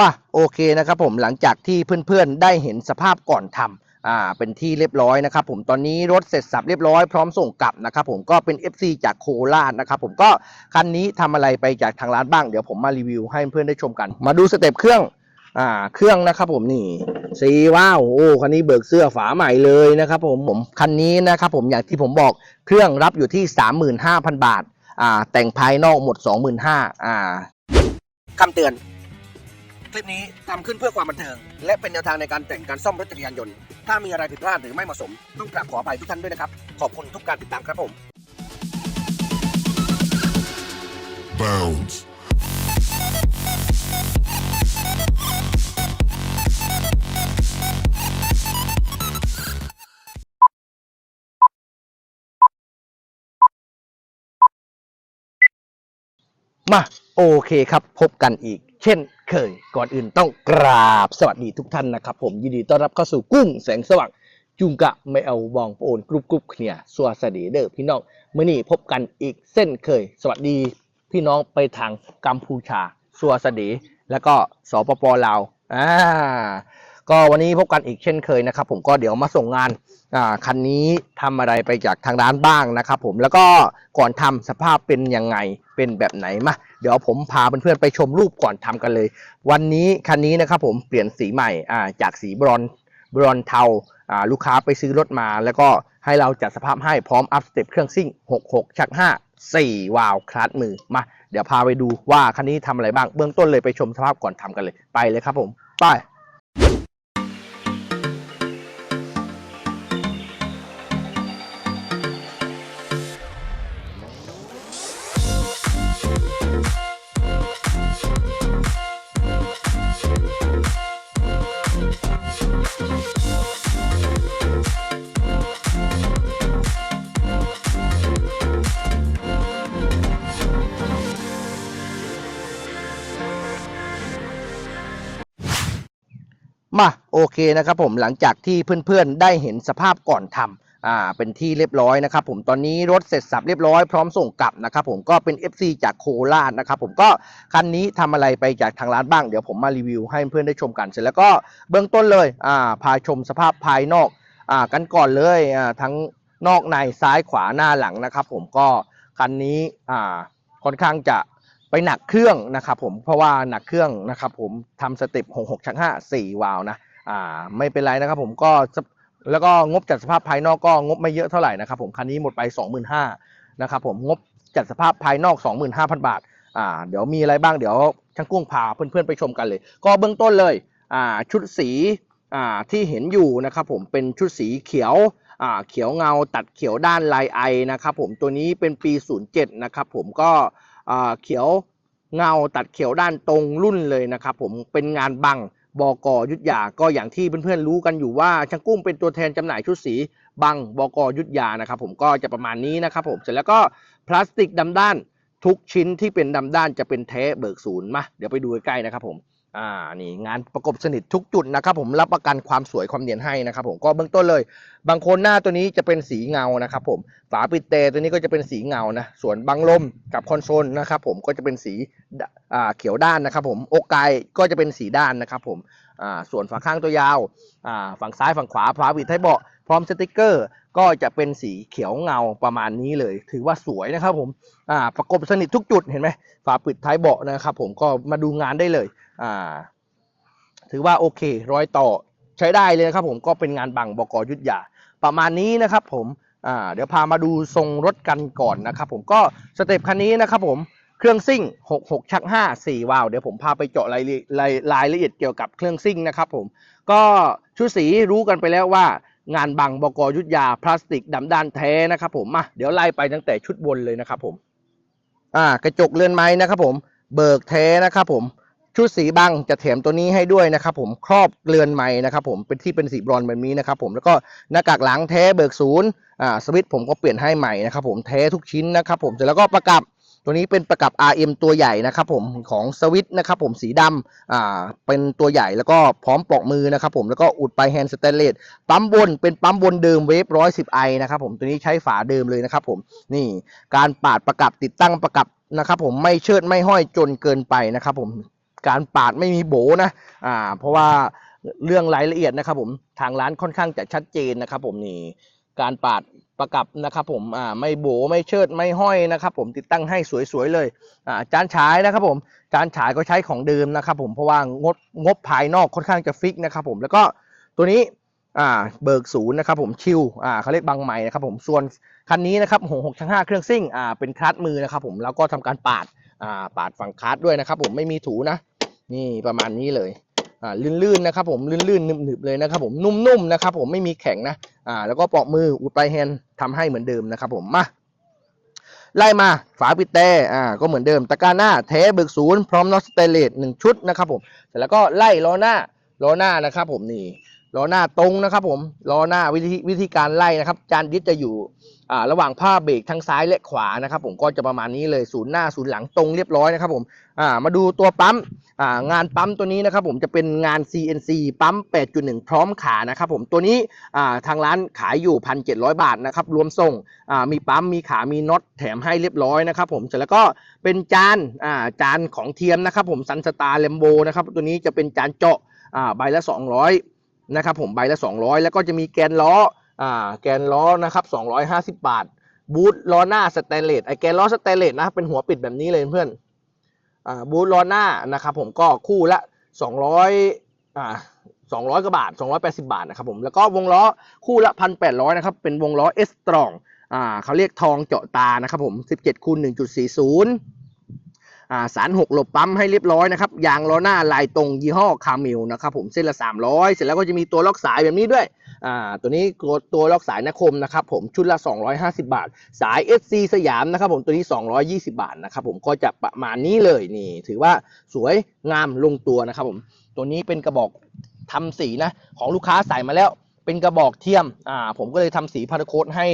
มาโอเคนะครับผมหลังจากที่เพื่อนๆได้เห็นสภาพก่อนทำอ่าเป็นที่เรียบร้อยนะครับผมตอนนี้รถเสร็จสับเรียบร้อยพร้อมส่งกลับนะครับผมก็เป็น FC จากโคราชนะครับผมก็คันนี้ทำอะไรไปจากทางร้านบ้างเดี๋ยวผมมารีวิวให้เพื่อนได้ชมกัน มาดูสเต็ปเครื่องอ่าเครื่องนะครับผมนี่สีว้าวโอ้คันนี้เบิกเสื้อฝาใหม่เลยนะครับผมผมคันนี้นะครับผมอย่างที่ผมบอกเครื่องรับอยู่ที่ 35,000 บาทอ่าแต่งภายนอกหมด 25,000อ่าคำเตือน คลิปนี้ทำขึ้นเพื่อความบันเทิง และเป็นแนวทางในการแต่งการซ่อมรถจักรยานยนต์ ถ้ามีอะไรผิดพลาดหรือไม่เหมาะสม ต้องกราบขออภัยทุกท่านด้วยนะครับ ขอบคุณทุกการติดตามครับผม Bounds. มาโอเคครับ พบกันอีก เช่นเคยก่อนอื่นต้องกราบสวัสดีทุกท่านนะครับ ผมยินดีต้อนรับเข้าสู่กุ้งแสงสว่างจุงกะไม่เอาบองโอนกรุบกรุบเนี่ยสวัสดีเด้อพี่น้องเมื่อนี้พบกันอีกเส้นเคย สวัสดีพี่น้องไปทางกัมพูชาสวัสดีแล้วก็สปปลาวอ่า ก็วันนี้พบกันอีกเช่นเคยนะครับผมก็เดี๋ยวมาส่งงานคันนี้ทำอะไรไปจากทางร้านบ้างนะครับผมแล้วก็ก่อนทำสภาพเป็นยังไงเป็นแบบไหนมาเดี๋ยวผมพาเพื่อนๆไปชมรูปก่อนทำกันเลย วันนี้คันนี้นะครับผมเปลี่ยนสีใหม่าจากสีบรอนบรอนเทาอ่าลูกค้าไปซื้อรถมา แล้วก็ให้เราจัดสภาพให้พร้อมอัพสเต็ปเครื่องซิ่ง 66 ชัก 5 4 วาล์วคลัตช์มือมา เดี๋ยวพาไปดูว่าคันนี้ทำอะไรบ้าง เบื้องต้นเลยไปชมสภาพก่อนทำกันเลยไปเลยครับผม ไป มาโอเคนะครับผมหลังจากที่เพื่อนๆได้เห็นสภาพก่อนทำอ่าเป็นที่เรียบร้อยนะครับผมตอนนี้รถเสร็จสับเรียบร้อยพร้อมส่งกลับนะครับผมก็เป็น FC จากโคราชนะครับผมก็คันนี้ทำอะไรไปจากทางร้านบ้างเดี๋ยวผมมารีวิวให้เพื่อนได้ชมกันเสร็จแล้วก็เบื้องต้นเลยอ่าพาชมสภาพภายนอกอ่ากันก่อนเลยอ่าทั้งนอกในซ้ายขวาหน้าหลังนะครับผมก็คันนี้อ่าค่อนข้างจะ ไปหนักเครื่องนะครับผมเพราะว่าหนักเครื่องนะครับผมทำสเต็ป66ชัก5 4วาล์วนะอ่าไม่เป็นไรนะครับผมก็แล้วก็งบจัดสภาพภายนอกก็งบไม่เยอะเท่าไหร่นะครับผมคันนี้หมดไป 25,000นะครับผมงบจัดสภาพภายนอก 25,000 บาทอ่าเดี๋ยวมีอะไรบ้างเดี๋ยวช่างกุ้งพาเพื่อนๆไปชมกันเลย ก็เบื้องต้นเลยอ่าชุดสีอ่าที่เห็นอยู่นะครับผมเป็นชุดสีเขียวอ่าเขียวเงาตัดเขียวด้านลายไอนะครับผมตัวนี้เป็นปี 07นะครับผมก็ เขียวเงาตัดเขียวด้านตรงรุ่นเลยนะครับผมเป็นงานบังบกยุทธยาก็อย่างที่เพื่อนๆรู้กันอยู่ว่าช่างกุ้งเป็นตัวแทนจำหน่ายชุดสีบังบกยุทธยานะครับผมก็จะประมาณนี้นะครับผมเสร็จแล้วก็พลาสติกดำด้านทุกชิ้นที่เป็นดำด้านจะเป็นแท้เบิกศูนย์มาเดี๋ยวไปดูใกล้ๆนะครับผม อ่านี่งานประกบสนิททุกจุดนะครับผมรับประกันความสวยความเนียนให้นะครับผมก็เบื้องต้นเลย บางคนหน้าตัวนี้จะเป็นสีเงานะครับผมฝาปิดเตตัวนี้ก็จะเป็นสีเงานะส่วนบังลมกับคอนโซลนะครับผมก็จะเป็นสีอ่าเขียวด้านนะครับผมอกไกก็จะเป็นสีด้านนะครับผมอ่าส่วนฝาข้างตัวยาวอ่าฝั่งซ้ายฝั่งขวาฝาปิดท้ายเบาะพร้อมสติกเกอร์ก็จะเป็นสีเขียวเงาประมาณนี้เลย ถือว่าสวยนะครับผมอ่าประกบสนิททุกจุดเห็นไหมฝาปิดท้ายเบาะนะครับผมก็มาดูงานได้เลย อ่า ถือว่าโอเครอยต่อใช้ได้เลยนะครับผมก็เป็นงานบังบกยุทธยา ประมาณนี้นะครับผมอ่าเดี๋ยวพามาดูทรงรถกันก่อนนะครับผมก็สเต็ปคันนี้นะครับผมเครื่องซิ่ง 66 ชัก 5 4วาล์วเดี๋ยวผมพาไปเจาะรายรายรายละเอียดเกี่ยวกับเครื่องซิ่งนะครับผมก็ชุดสีรู้กันไปแล้วว่างานบังบกยุทธยาพลาสติกดำด้านแท้นะครับผมมาเดี๋ยวไล่ไปตั้งแต่ชุดบนเลยนะครับผมอ่ากระจกเรือนไม้นะครับผมเบิกแท้นะครับผม ชุดสีบังจะแถมตัวนี้ให้ด้วยนะครับผมครอบเรือนไม้นะครับผมเป็นที่เป็นสีบรอนแบบนี้นะครับผมแล้วก็หน้ากากหลังแท้เบิกศูนย์อ่าสวิตผมก็เปลี่ยนให้ใหม่นะครับผมแท้ทุกชิ้นนะครับผมเสร็จแล้วก็ประกับตัวนี้เป็นประกับ RM ตัวใหญ่นะครับผมของสวิตนะครับผมสีดำอ่าเป็นตัวใหญ่แล้วก็พร้อมปลอกมือนะครับผมแล้วก็อุดไปแฮนด์สเตนเลสปั๊มบนเป็นปั๊มบนเดิมเวฟร้อยสิบไอนะครับผมตัวนี้ใช้ฝาเดิมเลยนะครับผมนี่การปาดประกับติดตั้งประกับนะครับผมไม่เชิดไม่ห้อยจนเกินไปนะครับผม การปาดไม่มีโบนะอ่าเพราะว่าเรื่องรายละเอียดนะครับผมทางร้านค่อนข้างจะชัดเจนนะครับผมนี่การปาดประกับนะครับผมอ่าไม่โบไม่เชิดไม่ห้อยนะครับผมติดตั้งให้สวยๆเลยอ่าจานฉายนะครับผมจานฉายก็ใช้ของเดิมนะครับผมเพราะว่างดงบภายนอกค่อนข้างจะฟิกนะครับผมแล้วก็ตัวนี้อ่าเบิกศูนย์นะครับผมชิวอ่าเขาเรียกบางใหม่นะครับผมส่วนคันนี้นะครับหกหกชั้งห้าเครื่องซิ่งอ่าเป็นคลัตมือนะครับผมแล้วก็ทำการปาดอ่าปาดฝั่งคลัตด้วยนะครับผมไม่มีถูนะ นี่ประมาณนี้เลยอ่าลื่นๆนะครับผมลื่นๆหนึบๆเลยนะครับผมนุ่มๆนะครับผมไม่มีแข็งนะอ่าแล้วก็ปอกมืออุดปลายแฮนด์ทำให้เหมือนเดิมนะครับผมมาไล่มาฝาปิดแต่อ่าก็เหมือนเดิมตะกร้าหน้าแท้เบิกศูนย์พร้อมน็อตสเตเลสหนึ่งชุดนะครับผมเสร็จแล้วก็ไล่ล้อหน้าล้อหน้านะครับผมนี่ ล้อหน้าตรงนะครับผมล้อหน้าวิธีวิธีการไล่นะครับ จานดิสจะอยู่ระหว่างผ้าเบรกทั้งซ้ายและขวานะครับ ผมก็จะประมาณนี้เลยศูนย์หน้าศูนย์หลังตรงเรียบร้อยนะครับ ผมมาดูตัวปั๊มงานปั๊มตัวนี้นะครับ ผมจะเป็นงาน CNC ปั๊ม 8.1 พร้อมขานะครับ ผมตัวนี้ทางร้านขายอยู่ 1,700 บาทนะครับรวมส่งมีปั๊มมีขามีน็อตแถมให้เรียบร้อยนะครับ ผมเสร็จแล้วก็เป็นจานจานของเทียมนะครับ ผมซันสตาร์เลมโบนะครับตัวนี้จะเป็นจานเจาะใบละ 200 นะครับผมใบละ 200 แล้วก็จะมีแกนล้ออ่าแกนล้อนะครับ250 บาท บูทล้อหน้าสแตนเลสไอแกนล้อสแตนเลสนะครับเป็นหัวปิดแบบนี้เลยเพื่อนอ่าบูทล้อหน้านะครับผมก็คู่ละ 200อ่า200กว่าบาท 280 บาทนะครับผมแล้วก็วงล้อคู่ละ 1,800นะครับเป็นวงล้อ S Strong อ่าเขาเรียกทองเจาะตานะครับผม 17คูณ1.40อ่า สารหกหลบปั๊มให้เรียบร้อยนะครับยางล้อหน้าลายตรงยี่ห้อคาเมลนะครับผมเส้นละ 300 เสร็จแล้วก็จะมีตัวล็อกสายแบบนี้ด้วยตัวนี้ตัวล็อกสายนคมนะครับผมชุดละ 250 บาท สาย SC สยามนะครับผมตัวนี้ 220 บาทนะครับผมก็จะประมาณนี้เลยนี่ ถือว่าสวยงามลงตัวนะครับผมตัวนี้เป็นกระบอกทำสีนะของลูกค้าใส่มาแล้วเป็นกระบอกเทียมอ่าผมก็เลยทำสีพาราโคดให้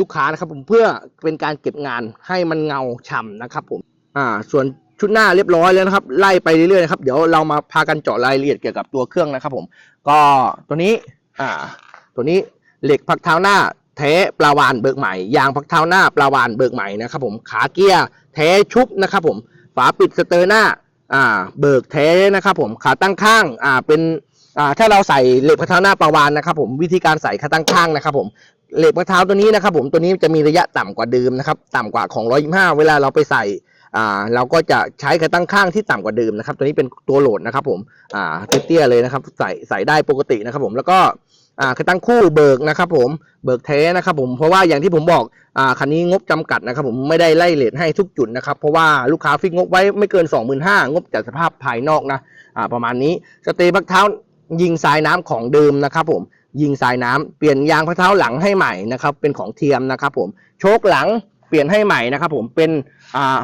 ลูกค้านะครับผมเพื่อเป็นการเก็บงานให้มันเงาฉ่ำนะครับผม อ่า ส่วนชุดหน้าเรียบร้อยแล้วนะครับ ไล่ไปเรื่อยๆนะครับ เดี๋ยวเรามาพากันเจาะรายละเอียดเกี่ยวกับตัวเครื่องนะครับผม ก็ตัวนี้ อ่า ตัวนี้เหล็กพักเท้าหน้าแท้ปลาวานเบิกใหม่ ยางพักเท้าหน้าปลาวานเบิกใหม่นะครับผม ขาเกียร์แท้ชุบนะครับผม ฝาปิดสเตอร์หน้า อ่า เบิกแท้นะครับผม ขาตั้งข้าง อ่า เป็น อ่า ถ้าเราใส่เหล็กพักเท้าหน้าปลาวานนะครับผม วิธีการใส่ขาตั้งข้างนะครับผมเหล็กพักเท้าตัวนี้นะครับผม ตัวนี้จะมีระยะต่ำกว่าเดิมนะครับ ต่ำกว่าของ 125 เวลาเราไปใส่ อ่าเราก็จะใช้ขาตั้งข้างที่ต่ำกว่าเดิมนะครับ ตัวนี้เป็นตัวโหลดนะครับผมอ่าเตี้ยๆเลยนะครับใส่ใส่ได้ปกตินะครับ ผมแล้วก็อ่าคือตั้งคู่เบิกนะครับ ผมเบิกแท้นะครับ ผมเพราะว่าอย่างที่ผมบอกอ่าคันนี้งบจำกัดนะครับ ผมไม่ได้ไล่เลทให้ทุกจุดนะครับ เพราะว่าลูกค้าฟิกงบไว้ไม่เกิน 25,000งบจากสภาพภายนอกนะอ่าประมาณนี้สเตย์พักเท้ายิงสายน้ำของเดิมนะครับ ผมยิงสายน้ำเปลี่ยนยางพักเท้าหลังให้ใหม่นะครับ เป็นของเทียมนะครับ ผมโชคหลังเปลี่ยนให้ใหม่นะครับ ผมเป็นอ่า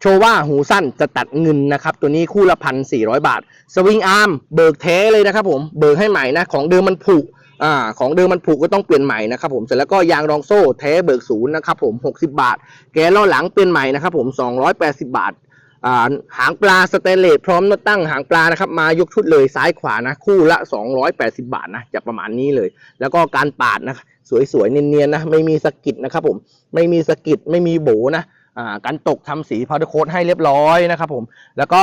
โชว่าหูสั้นจะตัดเงินนะครับ ตัวนี้คู่ละพันสี่ร้อยบาท สวิงอาร์มเบิกแท้เลยนะครับผม เบิกให้ใหม่นะ ของเดิมมันผุอ่าของเดิมมันผุก็ต้องเปลี่ยนใหม่นะครับผมเสร็จแล้วก็ยางรองโซ่แท้เบิกศูนย์นะครับผมหกสิบาท แกนล้อหลังเปลี่ยนใหม่นะครับผมสองร้อยแปดสิบาทอ่าหางปลาสเตนเลสพร้อมนตั้งหางปลานะครับมายกชุดเลยซ้ายขวานะคู่ละ 280 บาทนะจะประมาณนี้เลย แล้วก็การปาดนะสวยๆเนียนๆนะไม่มีสกิดนะครับผมไม่มีสกิดไม่มีโบนะ การตกทำสีพาวเดอร์โค้ดให้เรียบร้อยนะครับผมแล้วก็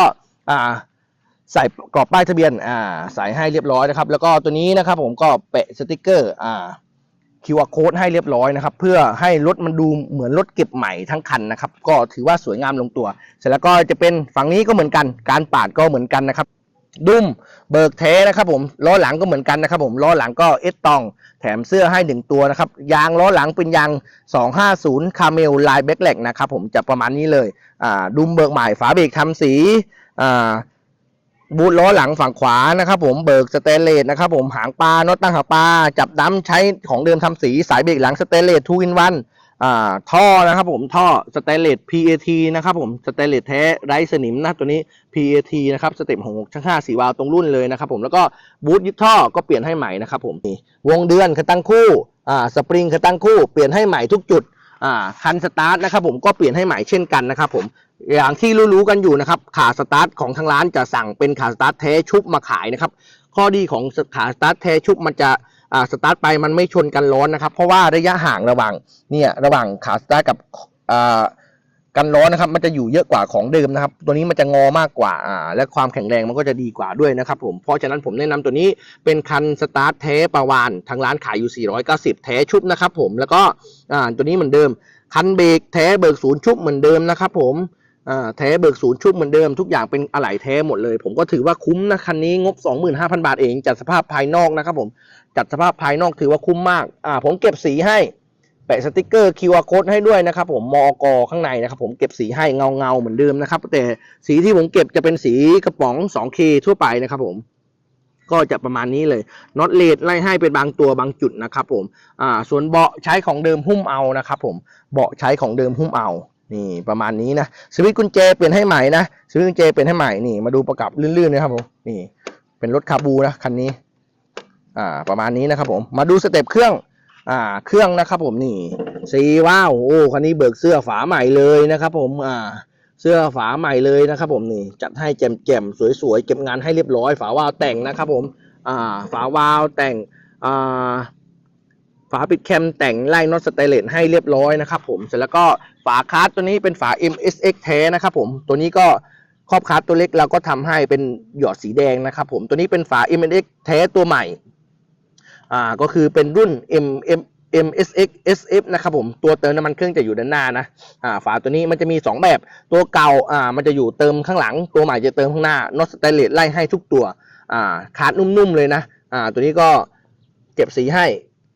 ใส่กรอบป้ายทะเบียนใส่ให้เรียบร้อยนะครับ แล้วก็ตัวนี้นะครับผมก็แปะสติกเกอร์อ่า QR code ให้เรียบร้อยนะครับ เพื่อให้รถมันดูเหมือนรถเก็บใหม่ทั้งคันนะครับ ก็ถือว่าสวยงามลงตัว เสร็จแล้วก็จะเป็นฝั่งนี้ก็เหมือนกัน การปาดก็เหมือนกันนะครับ ดุมเบิกเทนะครับผมล้อหลังก็เหมือนกันนะครับผมล้อหลังก็เอสตอง แถมเสื้อให้หนึ่งตัวนะครับยางล้อหลังเป็นยาง 250 คาเมลลายแบ็กแลกนะครับผมจะประมาณนี้เลยอ่าดุมเบิกใหม่ฝาเบรกทำสีอ่าบูทล้อหลังฝั่งขวานะครับผมเบิกสเตนเลสนะครับผมหางปลาน็อตตั้งหางปลาจับดั้มใช้ของเดิมทำสีสายเบรกหลังสเตนเลสทูอินวัน อ่าท่อนะครับผมท่อสเตนเลส PAT นะครับผมสเตนเลสแท้ไร้สนิมนะตัวนี้ PAT นะครับสเต็ปของช่างห้าสีวาล์วตรงรุ่นเลยนะครับผมแล้วก็บูทยึดท่อก็เปลี่ยนให้ใหม่นะครับผมนี่วงเดือนคือตั้งคู่อ่าสปริงคือตั้งคู่เปลี่ยนให้ใหม่ทุกจุดอ่าคันสตาร์ทนะครับผมก็เปลี่ยนให้ใหม่เช่นกันนะครับผมอย่างที่รู้ๆกันอยู่นะครับขาสตาร์ทของทางร้านจะสั่งเป็นขาสตาร์ทแท้ชุบมาขายนะครับข้อดีของขาสตาร์ทแท้ชุบมันจะ อ่าสตาร์ทไปมันไม่ชนกันร้อนนะครับ เพราะว่าระยะห่างระหว่างเนี่ยระหว่างขาสตาร์ทกับอ่ากันร้อนนะครับ มันจะอยู่เยอะกว่าของเดิมนะครับ ตัวนี้มันจะงอมากกว่าอ่าและความแข็งแรงมันก็จะดีกว่าด้วยนะครับผมเพราะฉะนั้นผมแนะนำตัวนี้เป็นคันสตาร์ทแท้ปาวานทางร้านขายอยู่ 490 แท้ชุบนะครับผมแล้วก็อ่าตัวนี้เหมือนเดิม คันเบรกแท้เบิกศูนย์ชุบเหมือนเดิมนะครับผมอ่าแท้เบิกศูนย์ชุบเหมือนเดิมทุกอย่างเป็นอะไหล่แท้หมดเลย ผมก็ถือว่าคุ้มนะคันนี้งบ 25,000 บาทเองจัดสภาพภายนอกนะครับผม จัดสภาพภายนอกถือว่าคุ้มมากอ่าผมเก็บสีให้แปะสติกเกอร์ QR code ให้ด้วยนะครับผมมอกข้างในนะครับผมเก็บสีให้เงาเงาเหมือนเดิมนะครับ แต่สีที่ผมเก็บจะเป็นสีกระป๋อง 2K ทั่วไปนะครับผม ก็จะประมาณนี้เลยน็อตเลดไล่ให้เป็นบางตัวบางจุดนะครับผมอ่าส่วนเบาะใช้ของเดิมหุ้มเอานะครับผมเบาะใช้ของเดิมหุ้มเอานี่ประมาณนี้นะสวิตช์กุญแจเปลี่ยนให้ใหม่นะสวิตช์กุญแจเปลี่ยนให้ใหม่นี่มาดูประกับลื่นๆนะครับผมนี่เป็นรถคาบูนะคันนี้ อ่าประมาณนี้นะครับผมมาดูสเต็ปเครื่องอ่าเครื่องนะครับผมนี่สีว้าวโอ้คันนี้เบิกเสื้อฝาใหม่เลยนะครับผมอ่าเสื้อฝาใหม่เลยนะครับผมนี่จัดให้แจ่มๆสวยๆเก็บงานให้เรียบร้อย ฝาวาล์วแต่งนะครับผมอ่าฝาวาล์วแต่งอ่าฝาปิดแคมแต่งไล่น็อตสเตเลสให้เรียบร้อยนะครับผมเสร็จแล้วก็ฝาคาร์ดตัวนี้เป็นฝา MSX แท้นะครับผมตัวนี้ก็ครอบคาร์ดตัวเล็กเราก็ทำให้เป็นหยอดสีแดงนะครับผมตัวนี้เป็นฝา MSX แท้ตัวใหม่ อ่าก็คือเป็นรุ่น M M MSX SF นะครับผมตัวเติมน้ำมันเครื่องจะอยู่ด้านหน้านะอ่าฝาตัวนี้มันจะมี 2 แบบตัวเก่าอ่ามันจะอยู่เติมข้างหลัง ตัวใหม่จะเติมข้างหน้าน็อตสเตเลสไล่ให้ทุกตัวอ่าคาร์ดนุ่มๆเลยนะอ่าตัวนี้ก็เก็บสีให้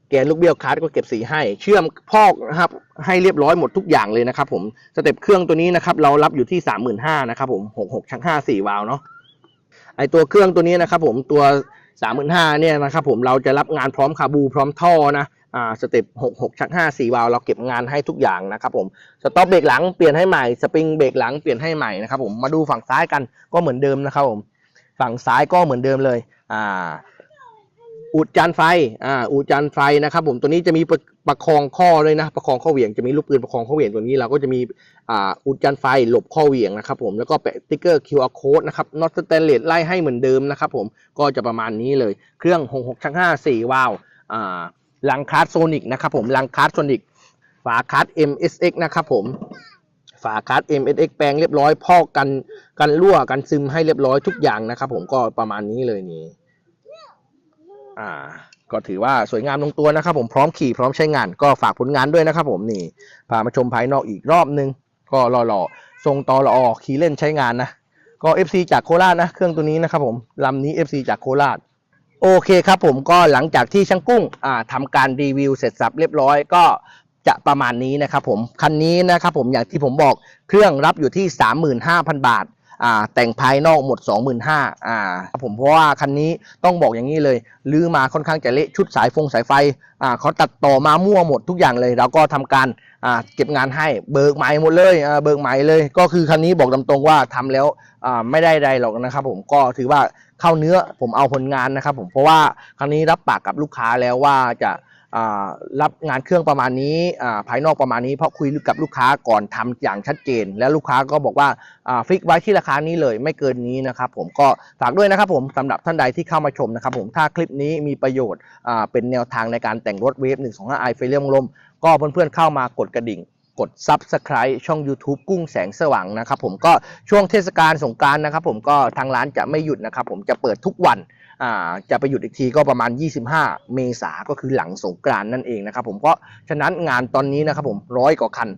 แกนลูกเบี้ยวคาร์ดก็เก็บสีให้ เชื่อมพอกนะครับให้เรียบร้อยหมดทุกอย่างเลยนะครับผมสเต็ปเครื่องตัวนี้นะครับเรารับอยู่ที่ 35,000นะครับผม66ชัก5 4วาล์วเนาะไอตัวเครื่องตัวนี้นะครับผมตัว สามหมื่นห้าเนี่ยนะครับผมเราจะรับงานพร้อมคาบูพร้อมท่อนะอ่าสเต็ป66ชัก5 4วาล์วเราเก็บงานให้ทุกอย่างนะครับผมสต็อปเบรกหลังเปลี่ยนให้ใหม่สปริงเบรกหลังเปลี่ยนให้ใหม่นะครับผมมาดูฝั่งซ้ายกันก็เหมือนเดิมนะครับผมฝั่งซ้ายก็เหมือนเดิมเลยอ่า อุดจานไฟอ่าอุดจานไฟนะครับผมตัวนี้จะมีประประคองข้อเลยนะ ประคองข้อเหวี่ยงจะมีลูกปืนประคองข้อเหวี่ยงตัวนี้เราก็จะมีอ่าอุดจานไฟหลบข้อเหวี่ยงนะครับผมแล้วก็แปะติ๊กเกอร์ QR code นะครับน็อตสแตนเลสไล่ให้เหมือนเดิมนะครับผมก็จะประมาณนี้เลยเครื่อง66ชัก5 4วาล์วอ่าลังคาร์ดโซนิกนะครับผมลังคาร์ดโซนิกฝาคาร์ด MSX นะครับผมฝาคาร์ด MSX แปลงเรียบร้อยพอกกันกันรั่วกันซึมให้เรียบร้อยทุกอย่างนะครับผมก็ประมาณนี้เลยนี่ อ่า ก็ถือว่าสวยงามลงตัวนะครับ ผมพร้อมขี่พร้อมใช้งานก็ฝากผลงานด้วยนะครับ ผมนี่พามาชมภายนอกอีกรอบนึง ก็หล่อๆทรงตอละออขี่เล่นใช้งานนะก็ FC จากโคราชนะเครื่องตัวนี้นะครับผมลำนี้ FC จากโคราชโอเคครับผมก็หลังจากที่ช่างกุ้งอ่าทำการรีวิวเสร็จสับเรียบร้อยก็จะประมาณนี้นะครับผมคันนี้นะครับผมอย่างที่ผมบอกเครื่องรับอยู่ที่ 35,000 บาท อ่าแต่งภายนอกหมด 25,000อ่าผมเพราะว่าคันนี้ต้องบอกอย่างนี้เลยลื้อมาค่อนข้างจะเละชุดสายฟงสายไฟอ่าเขาตัดต่อมามั่วหมดทุกอย่างเลยเราก็ทำการอ่าเก็บงานให้เบิกใหม่หมดเลยอ่าเบิกใหม่เลย ก็คือคันนี้บอกตามตรงว่าทำแล้วอ่าไม่ได้ใดหรอกนะครับ ผมก็ถือว่าเข้าเนื้อผมเอาผลงานนะครับ ผมเพราะว่าครั้งนี้รับปากกับลูกค้าแล้วว่าจะ รับงานเครื่องประมาณนี้ภายนอกประมาณนี้เพราะคุยกับลูกค้าก่อนทำอย่างชัดเจน แล้วลูกค้าก็บอกว่าฟิกไว้ที่ราคานี้เลยไม่เกินนี้นะครับผมก็ฝากด้วยนะครับผมสำหรับท่านใดที่เข้ามาชมนะครับผมถ้าคลิปนี้มีประโยชน์เป็นแนวทางในการแต่งรถเวฟ 1 2 5 i ไฟเลี้ยงลม ก็เพื่อนๆเข้ามากดกระดิ่งกด Subscribe ช่อง YouTube กุ้งแสงสว่างนะครับผมก็ช่วงเทศกาลสงการนะครับผมก็ทางร้านจะไม่หยุดนะครับผมจะเปิดทุกวัน จะไปหยุดอีกทีก็ประมาณ 25 เมษาก็คือหลังสงกรานนั่นเองนะครับผมเพราะฉะนั้นงานตอนนี้นะครับผมร้อยกว่าคัน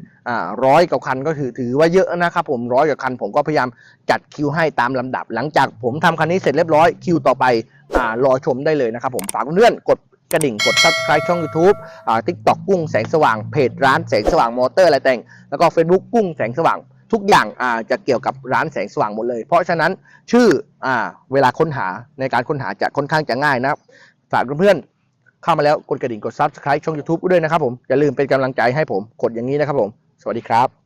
ร้อยกว่าคันก็ถือถือว่าเยอะนะครับผมร้อยกว่าคันผมก็พยายามจัดคิวให้ตามลำดับ หลังจากผมทำคันนี้เสร็จเรียบร้อยคิวต่อไปรอชมได้เลยนะครับผมฝากเพื่อนกดกระดิ่งกด Subscribe ช่อง YouTube อ่า TikTok กุ้งแสงสว่างเพจร้านแสงสว่างมอเตอร์อะไรแต่ง แล้วก็ Facebook กุ้งแสงสว่าง ทุกอย่างอ่าจะเกี่ยวกับร้านแสงสว่างหมดเลย เพราะฉะนั้นชื่ออ่าเวลาค้นหาในการค้นหาจะค่อนข้างจะง่ายนะครับฝากเพื่อนๆเข้ามาแล้วกดกระดิ่งกด Subscribe ช่อง YouTube ด้วยนะครับผมอย่าลืมเป็นกำลังใจให้ผมกดอย่างนี้นะครับผม สวัสดีครับ